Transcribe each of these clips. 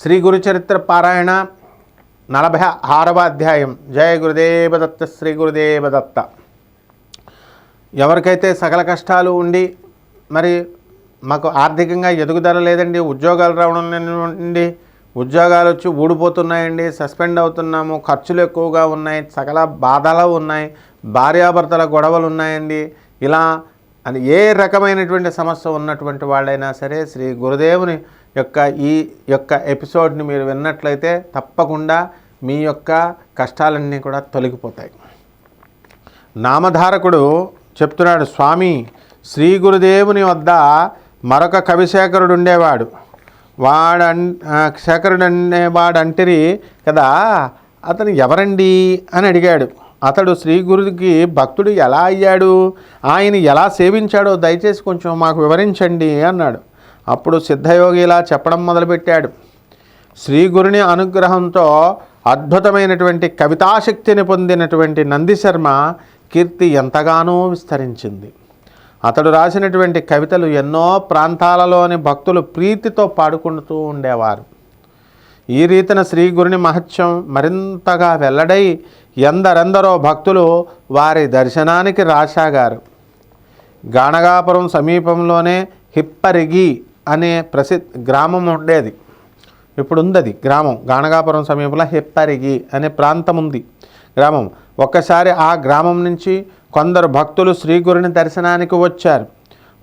శ్రీ గురుచరిత్ర పారాయణ నలభై ఆరవ అధ్యాయం. జయ గురుదేవదత్త శ్రీ గురుదేవదత్త ఎవరికైతే సకల కష్టాలు ఉండి మరి మాకు ఆర్థికంగా ఎదుగుదల లేదండి ఉద్యోగాలు రావడం లేదండి ఉద్యోగాలు వచ్చి ఊడిపోతున్నాయండి సస్పెండ్ అవుతున్నాము ఖర్చులు ఎక్కువగా ఉన్నాయి సకల బాధలు ఉన్నాయి భార్యాభర్తల గొడవలు ఉన్నాయండి. ఇలా అని ఏ రకమైనటువంటి సమస్య ఉన్నటువంటి వాళ్ళైనా సరే శ్రీ గురుదేవుని యొక్క ఈ యొక్క ఎపిసోడ్ని మీరు విన్నట్లయితే తప్పకుండా మీ యొక్క కష్టాలన్నీ కూడా తొలగిపోతాయి. నామధారకుడు చెప్తున్నాడు స్వామి శ్రీ గురుదేవుని వద్ద మరొక కవిశేఖరుడు ఉండేవాడు. వాడు శేఖరుడు అనేవాడు అంటిరి కదా అతను ఎవరండి? అని అడిగాడు. అతడు శ్రీ గురుడికి భక్తుడు ఎలా అయ్యాడు? ఆయన ఎలా సేవించాడో దయచేసి కొంచెం మాకు వివరించండి అన్నాడు. అప్పుడు సిద్ధయోగి ఇలా చెప్పడం మొదలుపెట్టాడు. శ్రీ గురుని అనుగ్రహంతో అద్భుతమైనటువంటి కవితాశక్తిని పొందినటువంటి నందిశర్మ కీర్తి ఎంతగానో విస్తరించింది. అతడు రాసినటువంటి కవితలు ఎన్నో ప్రాంతాలలోని భక్తులు ప్రీతితో పాడుకుంటూ ఉండేవారు. ఈ రీతిన శ్రీ గురుని మహత్యం మరింతగా వెల్లడై ఎందరెందరో భక్తులు వారి దర్శనానికి రాసాగారు గాణగాపురం సమీపంలోనే హిప్పరిగి అనే ప్రసిద్ధ గ్రామం ఉండేది ఇప్పుడు ఉంది అది గ్రామం. గాణగాపురం సమీపంలో హిప్పరిగి అనే ప్రాంతం ఉంది గ్రామం. ఒక్కసారి ఆ గ్రామం నుంచి కొందరు భక్తులు శ్రీగురుని దర్శనానికి వచ్చారు.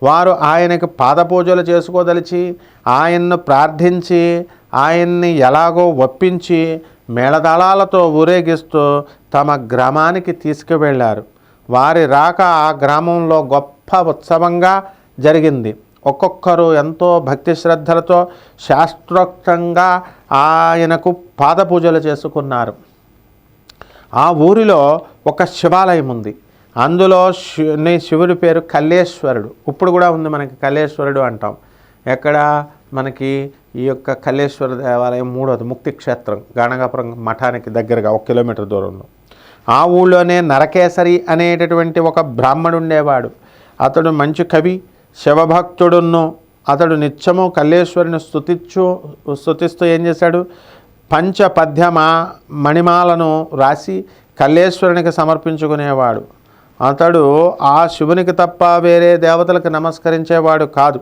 వారు ఆయనకు పాదపూజలు చేసుకోదలిచి ఆయన్ను ప్రార్థించి ఆయన్ని ఎలాగో ఒప్పించి మేళదళాలతో ఊరేగిస్తూ తమ గ్రామానికి తీసుకువెళ్ళారు. వారి రాక ఆ గ్రామంలో గొప్ప ఉత్సవంగా జరిగింది. ఒక్కొక్కరు ఎంతో భక్తి శ్రద్ధలతో శాస్త్రోక్తంగా ఆయనకు పాదపూజలు చేసుకున్నారు. ఆ ఊరిలో ఒక శివాలయం ఉంది. అందులో శి శివుడి పేరు కల్లేశ్వరుడు. ఇప్పుడు కూడా ఉంది మనకి కల్లేశ్వరుడు అంటాం. ఎక్కడ? మనకి ఈ యొక్క కల్లేశ్వర దేవాలయం మూడోది ముక్తి క్షేత్రం. గాణగాపురం మఠానికి దగ్గరగా ఒక కిలోమీటర్ దూరంలో. ఆ ఊళ్ళోనే నరకేసరి అనేటటువంటి ఒక బ్రాహ్మడు ఉండేవాడు. అతడు మంచి కవి. శివభక్తుడును అతడు నిత్యము కల్లేశ్వరిని స్థుతిచ్చు స్థుతిస్తూ ఏం చేశాడు? పంచ పద్యమా మణిమాలను రాసి కల్లేశ్వరునికి సమర్పించుకునేవాడు. అతడు ఆ శివునికి తప్ప వేరే దేవతలకు నమస్కరించేవాడు కాదు.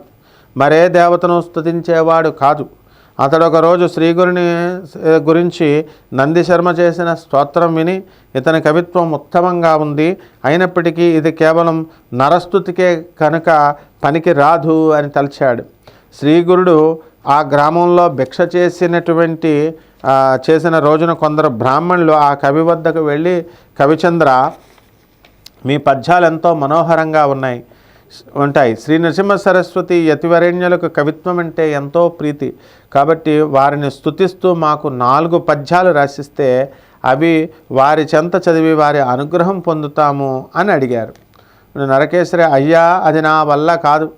మరే దేవతను స్థుతించేవాడు కాదు. అతడు ఒకరోజు శ్రీగురుని గురించి నందిశర్మ చేసిన స్తోత్రం విని ఇతని కవిత్వం ఉత్తమంగా ఉంది. అయినప్పటికీ ఇది కేవలం నరస్థుతికే కనుక పనికి రాదు అని తలిచాడు. శ్రీగురుడు ఆ గ్రామంలో భిక్ష చేసినటువంటి చేసిన రోజున కొందరు బ్రాహ్మణులు ఆ కవి వద్దకు వెళ్ళి కవిచంద్ర మీ పద్యాలు ఎంతో మనోహరంగా ఉన్నాయి. ఉంటాయి. శ్రీ నరసింహ సరస్వతి యతివరేణ్యులకు కవిత్వం అంటే ఎంతో ప్రీతి. కాబట్టి వారిని స్థుతిస్తూ మాకు నాలుగు పద్యాలు రాసిస్తే అవి వారి చెంత చదివి వారి అనుగ్రహం పొందుతాము అని అడిగారు. నరకేశ్వరి అయ్యా అది నా వల్ల కాదు.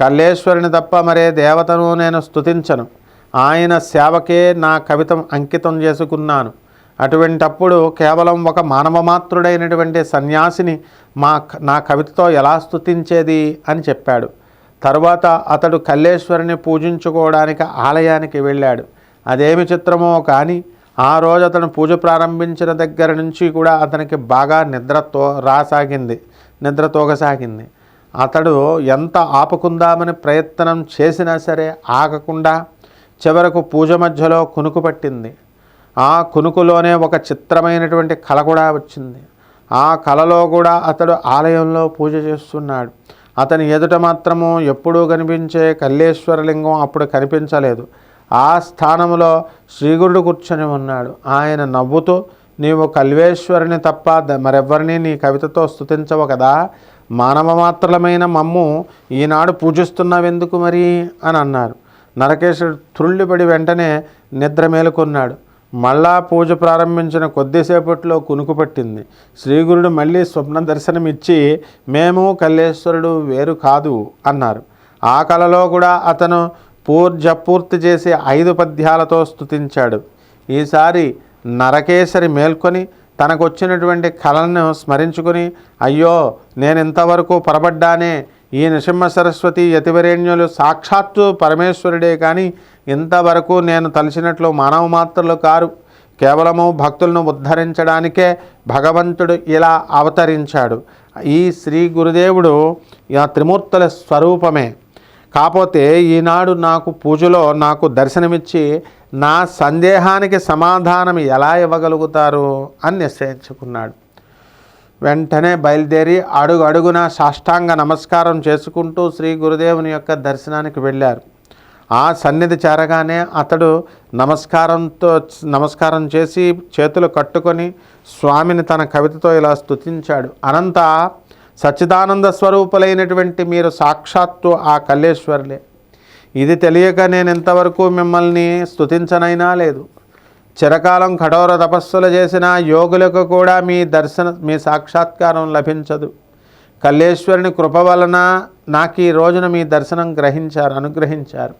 కల్లేశ్వరిని తప్ప మరే దేవతను నేను స్థుతించను ఆయన సేవకే నా కవితం అంకితం చేసుకున్నాను. అటువంటప్పుడు కేవలం ఒక మానవమాత్రుడైనటువంటి సన్యాసిని మా నా కవితతో ఎలా స్థుతించేది అని చెప్పాడు. తరువాత అతడు కల్లేశ్వరిని పూజించుకోవడానికి ఆలయానికి వెళ్ళాడు. అదేమి చిత్రమో కానీ ఆ రోజు అతను పూజ ప్రారంభించిన దగ్గర నుంచి కూడా అతనికి బాగా నిద్రతో రాసాగింది. నిద్ర తోగసాగింది. అతడు ఎంత ఆపుకుందామని ప్రయత్నం చేసినా సరే ఆగకుండా చివరకు పూజ మధ్యలో కునుకు పట్టింది. ఆ కునుకులోనే ఒక చిత్రమైనటువంటి కళ కూడా వచ్చింది. ఆ కళలో కూడా అతడు ఆలయంలో పూజ చేస్తున్నాడు. అతని ఎదుట మాత్రము ఎప్పుడూ కనిపించే కల్లేశ్వరలింగం అప్పుడు కనిపించలేదు. ఆ స్థానంలో శ్రీగురుడు కూర్చొని ఉన్నాడు. ఆయన నవ్వుతూ నీవు కల్వేశ్వరుని తప్ప మరెవ్వరిని నీ కవితతో స్థుతించవు కదా? మానవ మాత్రలమైన మమ్ము ఈనాడు పూజిస్తున్నావెందుకు మరి? అని అన్నారు. నరకేశుడు త్రుళ్ళిపడి వెంటనే నిద్ర మేలుకున్నాడు. మళ్ళా పూజ ప్రారంభించిన కొద్దిసేపట్లో కునుకు పట్టింది. శ్రీగురుడు మళ్ళీ స్వప్న దర్శనమిచ్చి మేము కల్లేశ్వరుడు వేరు కాదు అన్నారు. ఆ కలలో కూడా అతను పూర్జ పూర్తి చేసి ఐదు పద్యాలతో స్థుతించాడు ఈసారి నరకేశరి మేల్కొని తనకొచ్చినటువంటి కళలను స్మరించుకుని అయ్యో నేను ఇంతవరకు పొరబడ్డానే ఈ నృసింహ సరస్వతి యతివరేణ్యులు సాక్షాత్తు పరమేశ్వరుడే కానీ ఇంతవరకు నేను తలిచినట్లు మానవ మాత్రలు కారు. కేవలము భక్తులను ఉద్ధరించడానికే భగవంతుడు ఇలా అవతరించాడు. ఈ శ్రీ గురుదేవుడు ఆ త్రిమూర్తుల స్వరూపమే. కాకపోతే ఈనాడు నాకు పూజలో నాకు దర్శనమిచ్చి నా సందేహానికి సమాధానం ఎలా ఇవ్వగలుగుతారు అని నిశ్చయించుకున్నాడు. వెంటనే బయలుదేరి అడుగు అడుగున సాష్టాంగ నమస్కారం చేసుకుంటూ శ్రీ గురుదేవుని యొక్క దర్శనానికి వెళ్ళారు. ఆ సన్నిధి చేరగానే అతడు నమస్కారంతో నమస్కారం చేసి చేతులు కట్టుకొని స్వామిని తన కవితతో ఇలా స్తుతించాడు. అనంత సచ్చిదానంద స్వరూపులైనటువంటి మీరు సాక్షాత్తు ఆ కల్లేశ్వరులే. ఇది తెలియక నేను ఇంతవరకు మిమ్మల్ని స్తుతించనైనా లేదు. చిరకాలం కఠోర తపస్సులు చేసిన యోగులకు కూడా మీ దర్శన మీ సాక్షాత్కారం లభించదు. కల్లేశ్వరుని కృప వలన నాకు ఈ రోజున మీ దర్శనం గ్రహించారు అనుగ్రహించారు.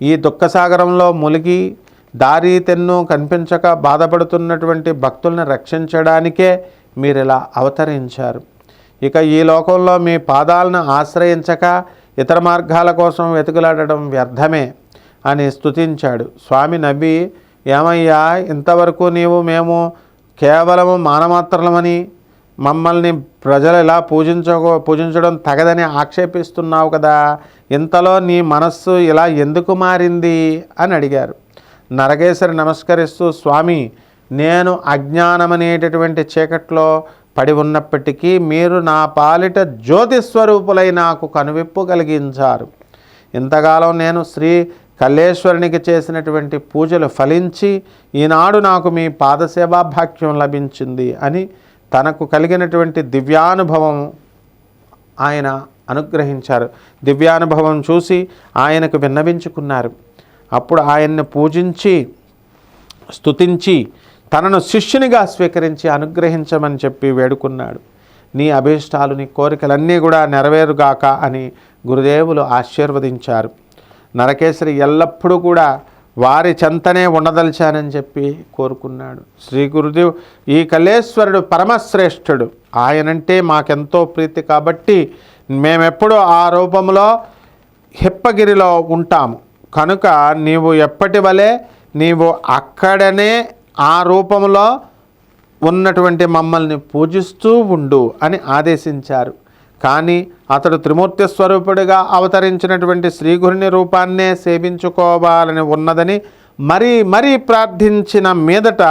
ఈ దుఃఖసాగరంలో ములిగి దారి తెన్ను కనిపించక బాధపడుతున్నటువంటి భక్తుల్ని రక్షించడానికే మీరు ఇలా అవతరించారు. ఇక ఈ లోకంలో మీ పాదాలను ఆశ్రయించక ఇతర మార్గాల కోసం వెతుకులాడటం వ్యర్థమే అని స్తుతించాడు. స్వామి నవ్వి ఏమయ్యా ఇంతవరకు నీవు మేము కేవలము మానమాత్రలమని మమ్మల్ని ప్రజలు ఇలా పూజించకో పూజించడం తగదని ఆక్షేపిస్తున్నావు కదా ఇంతలో నీ మనస్సు ఇలా ఎందుకు మారింది? అని అడిగారు. నరగేశ్వరి నమస్కరిస్తూ స్వామి నేను అజ్ఞానమనేటటువంటి చీకట్లో పడి ఉన్నప్పటికీ మీరు నా పాలిట జ్యోతిస్వరూపులై నాకు కనువిప్పు కలిగించారు. ఇంతకాలం నేను శ్రీ కల్లేశ్వరునికి చేసినటువంటి పూజలు ఫలించి ఈనాడు నాకు మీ పాదసేవాభాగ్యం లభించింది అని తనకు కలిగినటువంటి దివ్యానుభవం ఆయన అనుగ్రహించారు. దివ్యానుభవం చూసి ఆయనకు విన్నవించుకున్నారు. అప్పుడు ఆయన్ని పూజించి స్తుతించి తనను శిష్యునిగా స్వీకరించి అనుగ్రహించమని చెప్పి వేడుకున్నాడు. నీ అభీష్టాలు నీ కోరికలన్నీ కూడా నెరవేరుగాక అని గురుదేవులు ఆశీర్వదించారు. నరకేశ్వరి ఎల్లప్పుడూ కూడా వారి చెంతనే ఉండదలిచానని చెప్పి కోరుకున్నాడు. శ్రీ గురుదేవ్ ఈ కలేశ్వరుడు పరమశ్రేష్ఠుడు. ఆయనంటే మాకెంతో ప్రీతి కాబట్టి మేమెప్పుడు ఆ రూపంలో హిప్పగిరిలో ఉంటాము. కనుక నీవు ఎప్పటి వలె నీవు అక్కడనే ఆ రూపంలో ఉన్నటువంటి మమ్మల్ని పూజిస్తూ ఉండు అని ఆదేశించారు. కానీ అతడు త్రిమూర్తి స్వరూపుడిగా అవతరించినటువంటి శ్రీగురుని రూపాన్నే సేవించుకోవాలని ఉన్నదని మరీ మరీ ప్రార్థించిన మీదట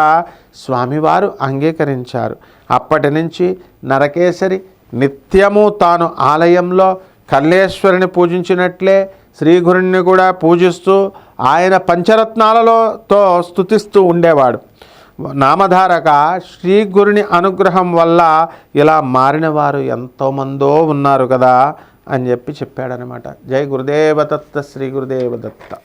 స్వామివారు అంగీకరించారు. అప్పటి నుంచి నరకేశరి నిత్యము తాను ఆలయంలో కల్లేశ్వరిని పూజించినట్లే శ్రీగురుణ్ణి కూడా పూజిస్తూ ఆయన పంచరత్నాలలోతో స్తుతిస్తూ ఉండేవాడు. నామధారక శ్రీ గురుని అనుగ్రహం వల్ల ఇలా మారిన వారు ఎంతోమందో ఉన్నారు కదా అని చెప్పి చెప్పాడనమాట. జై గురుదేవదత్త శ్రీ గురుదేవదత్త.